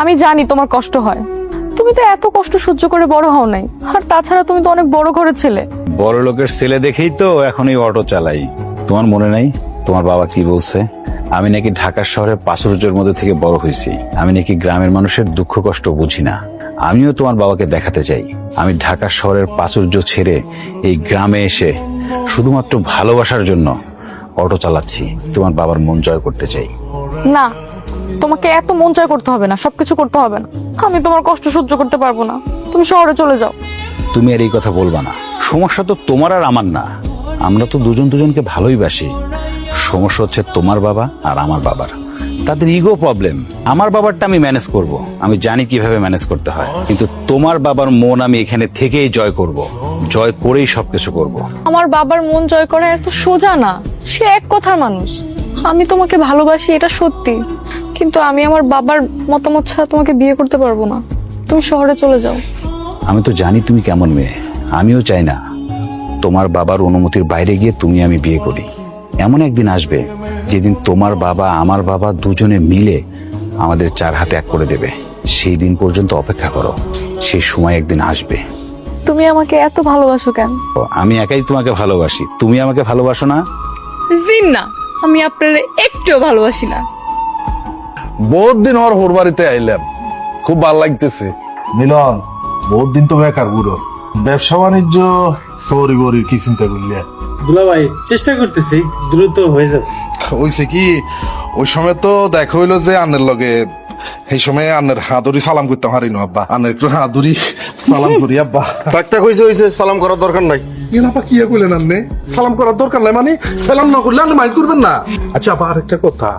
আমি জানি তোমার কষ্ট হয়। তুমি তো এত কষ্ট সহ্য করে বড় হও নাই। আর তাছাড়া তুমি তো অনেক বড় ঘরের ছেলে। বড় লোকের ছেলে দেখেই তো এখন এই অটো চালাই। তোমার মনে নাই? তোমার বাবা কি বলছে? আমি নাকি ঢাকা শহরে পাঁচুর্যের মধ্যে থেকে বড় হয়েছি। আমি নাকি গ্রামের মানুষের দুঃখ কষ্ট বুঝি না। আমিও তোমার বাবাকে দেখাতে চাই। আমি ঢাকা শহরের প্রাচুর্য ছেড়ে এই গ্রামে এসে শুধুমাত্র ভালোবাসার জন্য অটো চালাচ্ছি। তোমার বাবার মন জয় করতে চাই। না তোমাকে এত মন জয় করতে হবে না সবকিছু করতে হবে না। আমি তোমার কষ্ট সহ্য করতে পারব না। তুমি শহরে চলে যাও। তুমি আর এই কথা বলবা না। সমস্যা তো তোমার আর আমার না। আমরা তো দুজন দুজনকে ভালোই বাসি। সমস্যা হচ্ছে তোমার বাবা আর আমার বাবার। তাদের ইগো প্রবলেম আমার বাবারটা আমি ম্যানেজ করব। আমি জানি কীভাবে ম্যানেজ করতে হয়। কিন্তু তোমার বাবার মন আমি এখানে থেকেই জয় করব। জয় করেই সবকিছু করব। আমার বাবার মন জয় করা এত সোজা না। সে এক কথার মানুষ। আমি তোমাকে ভালোবাসি এটা সত্যি। কিন্তু আমি আমার বাবার মতামত ছাড়া তোমাকে বিয়ে করতে পারব না। তুমি শহরে চলে যাও। আমি তো জানি তুমি কেমন মেয়ে। আমিও চাই না তোমার বাবার অনুমতির বাইরে গিয়ে তুমি আমি বিয়ে করি। এমন একদিন আসবে যেদিন তোমার বাবা আমার বাবা দুজনে মিলে আমাদের চার হাতে এক করে দেবে। সেই দিন পর্যন্ত অপেক্ষা করো। সেই সময় একদিন আসবে। তুমি আমাকে এত ভালোবাসো কেন? আমি একাই তোমাকে ভালোবাসি। তুমি আমাকে ভালোবাসো না? জিন না আমি আপনার একটুও ভালোবাসি না। বহুত দিন ওর হোর বাড়িতে আইলাম। খুব ভালো লাগতেছে। মিলন বহুত দিন তো বেকার বুড়ো। ব্যবসা বাণিজ্য সরি বরি কি চিন্তা করলে? দুলা ভাই চেষ্টা করতেছি দ্রুত হয়ে যাবে। ওইছে কি ওই সময় তো দেখা হইল যে আন্নের লগে সেই সময় আন্নের হাতুড়ি সালাম করতে পারি না আব্বা। আন্নের একটু হাতুড়ি সালাম করি আব্বা। থাকতে হয়েছে হয়েছে সালাম করার দরকার নাই। এনাপা কি কইলেন আন্নে? সালাম করার দরকার নাই মানে সালাম না করলে আপনি মাইন্ড করবেন না। আচ্ছা আবার আরেকটা কথা।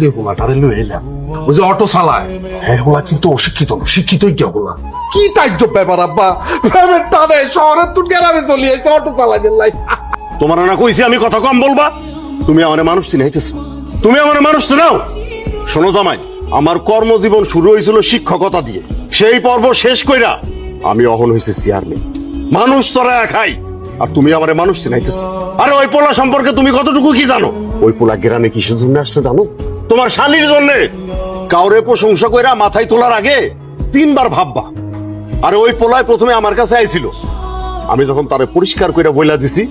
যে হোলাটারে লই এলাম। ওই যে অটো চালায় হ্যাঁ হোলা কিন্তু অশিক্ষিত না, শিক্ষিতই কে হোলা কি তাজ্জব ব্যাপার, আব্বা? প্রাইভেট টানে চলে আইছে অটো চালাই দিলাই তোমার না কইছি আমি কথা কম বলবা? তুমি আমার মানুষ চিনাইতেছো। তুমি আমার মানুষ চিনাও? শোনো জামাই, আমার কর্মজীবন শুরু হয়েছিল শিক্ষকতা দিয়ে। সেই পর্ব শেষ কইরা আমি অহন হয়েছে চেয়ারম্যান মানুষ তোরা খাই। আর তুমি আমার মানুষ চিনাইতেছো। আরে ওই পোলা সম্পর্কে তুমি কতটুকু কি জানো? ওই পোলা গ্রামে কিসের জন্য আসছে জানো? তোমার শালির জন্য। কাউরে প্রশংসা কইরা মাথায় তোলার আগে তিনবার ভাববা। আরে ওই পোলায় প্রথমে আমার কাছে আইছিল। আমি যখন তারে পরিষ্কার করে বইলা দিছি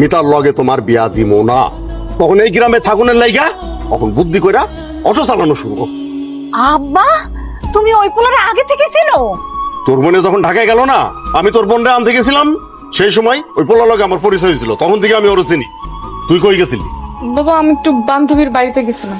মিতার লগে তোমার বিয়া দিমো না। তখন এই গ্রামে থাকুনের লাইগা তখন বুদ্ধি কইরা অটো চালানো শুরু করছে। আব্বা তুমি ওই পোলারে আগে থেকে চেনো? তোর বোনে যখন ঢাকায় গেল না আমি তোর বোনরে আনতে গেছিলাম সেই সময় ওই পোলা আমার পরিচয় হয়েছিল। তখন থেকে আমি ওর চিনি। তুই কই গেছিলি? বাবা, আমি একটু বান্ধবীর বাড়িতে গেছিলাম।